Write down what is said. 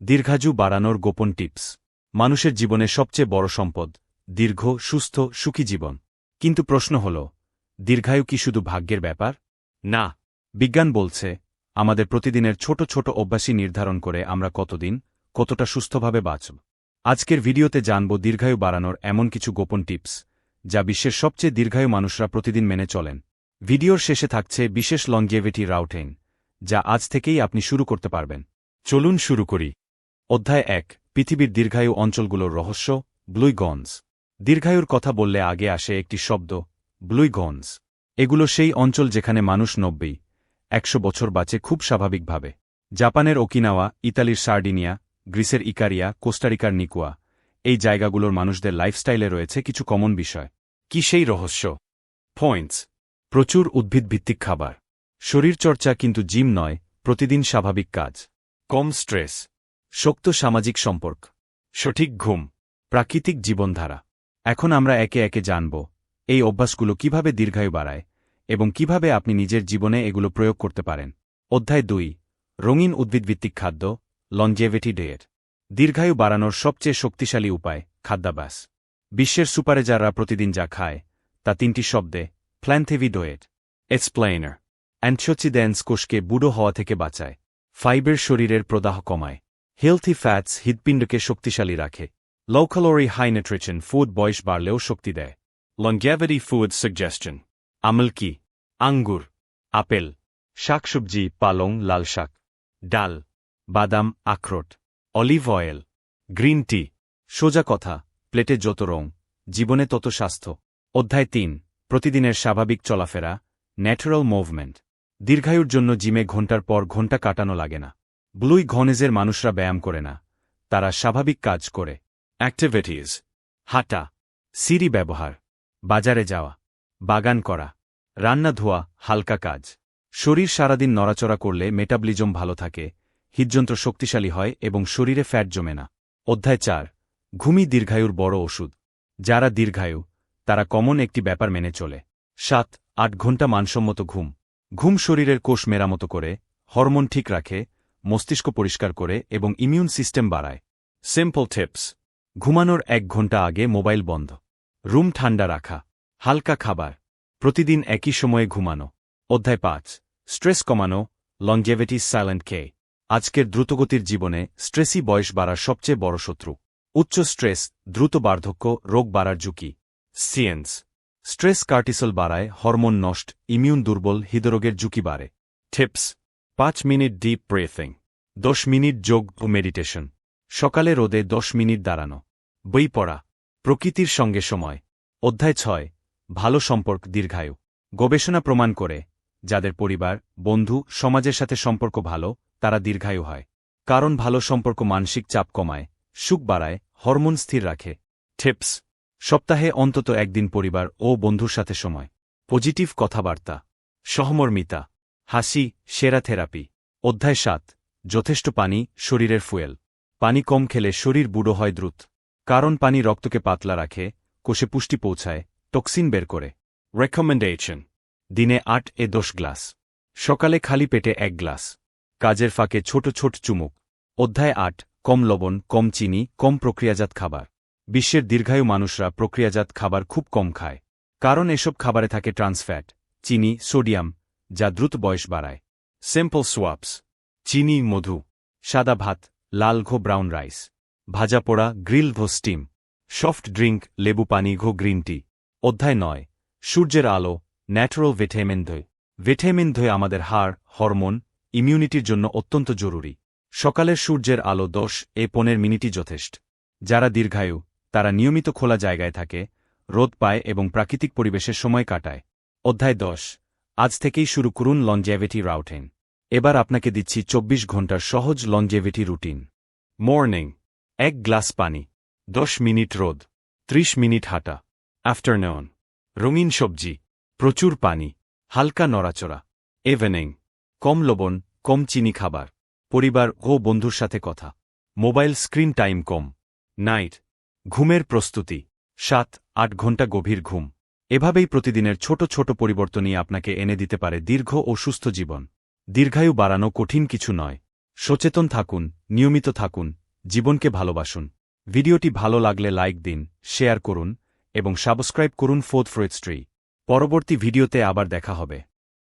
দীর্ঘাজু বাড়ানোর গোপন টিপস। মানুষের জীবনে সবচেয়ে বড় সম্পদ, দীর্ঘ, সুস্থ, সুখী জীবন। কিন্তু প্রশ্ন হল, দীর্ঘায়ু কি শুধু ভাগ্যের ব্যাপার? না। বিজ্ঞান বলছে, আমাদের প্রতিদিনের ছোট ছোট অভ্যাসই নির্ধারণ করে আমরা কতদিন, কতটা সুস্থভাবে বাঁচব। আজকের ভিডিওতে জানব দীর্ঘায়ু বাড়ানোর এমন কিছু গোপন টিপস, যা বিশ্বের সবচেয়ে দীর্ঘায়ু মানুষরা প্রতিদিন মেনে চলেন। ভিডিওর শেষে থাকছে বিশেষ লংজেভিটি রাউটেন যা আজ থেকেই আপনি শুরু করতে পারবেন। চলুন শুরু করি। অধ্যায় এক, পৃথিবীর দীর্ঘায়ু অঞ্চলগুলোর রহস্য ব্লুইগন্স দীর্ঘায়ুর কথা বললে আগে আসে একটি শব্দ ব্লুইগন্স এগুলো সেই অঞ্চল যেখানে মানুষ নব্বই, একশো বছর বাঁচে খুব স্বাভাবিকভাবে। জাপানের ওকিনাওয়া, ইতালির সার্ডিনিয়া, গ্রিসের ইকারিয়া, কোস্টারিকার নিকুয়া, এই জায়গাগুলোর মানুষদের লাইফস্টাইলে রয়েছে কিছু কমন বিষয়। কি সেই রহস্য? পয়েন্টস। প্রচুর উদ্ভিদভিত্তিক খাবার। শরীরচর্চা কিন্তু জিম নয়, প্রতিদিন স্বাভাবিক কাজ। কম স্ট্রেস। শক্ত সামাজিক সম্পর্ক। সঠিক ঘুম। প্রাকৃতিক জীবনধারা। এখন আমরা একে একে জানব, এই অভ্যাসগুলো কীভাবে দীর্ঘায়ু বাড়ায় এবং কীভাবে আপনি নিজের জীবনে এগুলো প্রয়োগ করতে পারেন। অধ্যায় দুই, রঙিন উদ্ভিদভিত্তিক খাদ্য লঞ্জেভিটি ডেয়ের দীর্ঘায়ু বাড়ানোর সবচেয়ে শক্তিশালী উপায় খাদ্যাভ্যাস। বিশ্বের সুপারেজাররা প্রতিদিন যা খায়, তা তিনটি শব্দে প্ল্যান্থেভিডোয়েট এক্সপ্লেইনার অ্যান্থোচিডেন্স কোষকে বুড়ো হওয়া থেকে বাঁচায়। ফাইবার শরীরের প্রদাহ কমায়। হেলথি ফ্যাটস হৃদপিণ্ডকে শক্তিশালী রাখে। Low calorie high nutrition food বয়স বাড়লেও শক্তি দেয়। লংগ্যাভিটি ফুড সাজেশন আমলকি আঙ্গুর, আপেল, শাকসবজি, পালং, লাল শাক, ডাল, বাদাম, আখরোট, অলিভ অয়েল, গ্রিন টি, সোজা কথা, প্লেটে যত রং, জীবনে তত স্বাস্থ্য। অধ্যায় তিন, প্রতিদিনের স্বাভাবিক চলাফেরা ন্যাচারাল মুভমেন্ট দীর্ঘায়ুর জন্য জিমে ঘণ্টার পর ঘণ্টা কাটানো লাগে না। ব্লুই ঘনেজের মানুষরা ব্যায়াম করে না, তারা স্বাভাবিক কাজ করে। অ্যাক্টিভিটিজ হাঁটা, সিঁড়ি ব্যবহার, বাজারে যাওয়া, বাগান করা, রান্না ধোয়া, হালকা কাজ। শরীর সারাদিন নড়াচড়া করলে মেটাবলিজম ভালো থাকে, হৃদযন্ত্র শক্তিশালী হয় এবং শরীরে ফ্যাট জমে না। অধ্যায় চার ঘুমি দীর্ঘায়ুর বড় ওষুধ। যারা দীর্ঘায়ু, তারা কমন একটি ব্যাপার মেনে চলে। সাত, আট ঘণ্টা মানসম্মত ঘুম। ঘুম শরীরের কোষ মেরামত করে, হরমোন ঠিক রাখে মস্তিষ্ক পরিষ্কার করে এবং ইমিউন সিস্টেম বাড়ায়। সিম্পল টিপস ঘুমানোর এক ঘণ্টা আগে মোবাইল বন্ধ। রুম ঠান্ডা রাখা। হালকা খাবার। প্রতিদিন একই সময়ে ঘুমানো। অধ্যায় পাঁচ। স্ট্রেস কমানো লংজেভিটি সাইলেন্ট কে আজকের দ্রুতগতির জীবনে স্ট্রেসই বয়স বাড়ার সবচেয়ে বড় শত্রু। উচ্চ স্ট্রেস, দ্রুত বার্ধক্য, রোগ বাড়ার ঝুঁকি। সিয়েন্স স্ট্রেস কার্টিসল বাড়ায়, হরমোন নষ্ট, ইমিউন দুর্বল, হৃদরোগের ঝুঁকি বাড়ে। টিপস পাঁচ মিনিট ডিপ ব্রেথিং দশ মিনিট যোগ ও মেডিটেশন সকালে রোদে দশ মিনিট দাঁড়ানো, বই পড়া, প্রকৃতির সঙ্গে সময়, অধ্যায় ছয়, ভালো সম্পর্ক দীর্ঘায়ু, গবেষণা প্রমাণ করে, যাদের পরিবার, বন্ধু, সমাজের সাথে সম্পর্ক ভালো, তারা দীর্ঘায়ু হয়, কারণ ভালো সম্পর্ক মানসিক চাপ কমায়, সুখ বাড়ায়, হরমোন স্থির রাখে টিপস সপ্তাহে অন্তত একদিন পরিবার ও বন্ধুর সাথে সময় পজিটিভ কথাবার্তা, সহমর্মিতা হাসি, সেরা থেরাপি। অধ্যায় সাত, যথেষ্ট পানি, শরীরের ফুয়েল। পানি কম খেলে শরীর বুড়ো হয় দ্রুত। কারণ পানি রক্তকে পাতলা রাখে, কোষে পুষ্টি পৌঁছায়, টক্সিন বের করে। রেকমেন্ডেশন দিনে আট এ দশ গ্লাস। সকালে খালি পেটে এক গ্লাস। কাজের ফাঁকে ছোট ছোট চুমুক। অধ্যায় আট, কম লবণ, কম চিনি, কম প্রক্রিয়াজাত খাবার। বিশ্বের দীর্ঘায়ু মানুষরা প্রক্রিয়াজাত খাবার খুব কম খায়। কারণ এসব খাবারে থাকে ট্রান্সফ্যাট চিনি, সোডিয়াম যা দ্রুত বয়স বাড়ায়। সিম্পল সোয়াপস চিনি, মধু। সাদা ভাত, লাল ঘো ব্রাউন রাইস ভাজা পোড়া গ্রিল ঘো স্টিম সফট ড্রিঙ্ক লেবু পানি ঘো গ্রিন টি অধ্যায় নয়। সূর্যের আলো ন্যাচারাল ভিটামিন ধয় আমাদের হাড় হরমোন ইমিউনিটির জন্য অত্যন্ত জরুরি। সকালের সূর্যের আলো দশ, এ পনেরো মিনিটই যথেষ্ট। যারা দীর্ঘায়ু, তারা নিয়মিত খোলা জায়গায় থাকে, রোদ পায় এবং প্রাকৃতিক পরিবেশের সময় কাটায়। অধ্যায় দশ। আজ থেকেই শুরু করুন লঞ্জেভিটি রাউটেন এবার আপনাকে দিচ্ছি চব্বিশ ঘণ্টার সহজ লঞ্জেভিটি রুটিন মর্নিং এক গ্লাস পানি, দশ মিনিট রোদ, ত্রিশ মিনিট হাঁটা। আফটারনুন রঙিন সবজি, প্রচুর পানি, হালকা নড়াচড়া। ইভিনিং কম লবণ, কম চিনি খাবার। পরিবার ও বন্ধুর সাথে কথা। মোবাইল স্ক্রিন টাইম কম। নাইট ঘুমের প্রস্তুতি। সাত, আট ঘণ্টা গভীর ঘুম। এভাবেই প্রতিদিনের ছোট ছোট পরিবর্তনই আপনাকে এনে দিতে পারে দীর্ঘ ও সুস্থ জীবন। দীর্ঘায়ু বাড়ানো কঠিন কিছু নয়। সচেতন থাকুন, নিয়মিত থাকুন, জীবনকে ভালোবাসুন। ভিডিওটি ভালো লাগলে লাইক দিন, শেয়ার করুন, এবং সাবস্ক্রাইব করুন ফোর্থ ফ্রোয়েস্ট্রি পরবর্তী ভিডিওতে আবার দেখা হবে।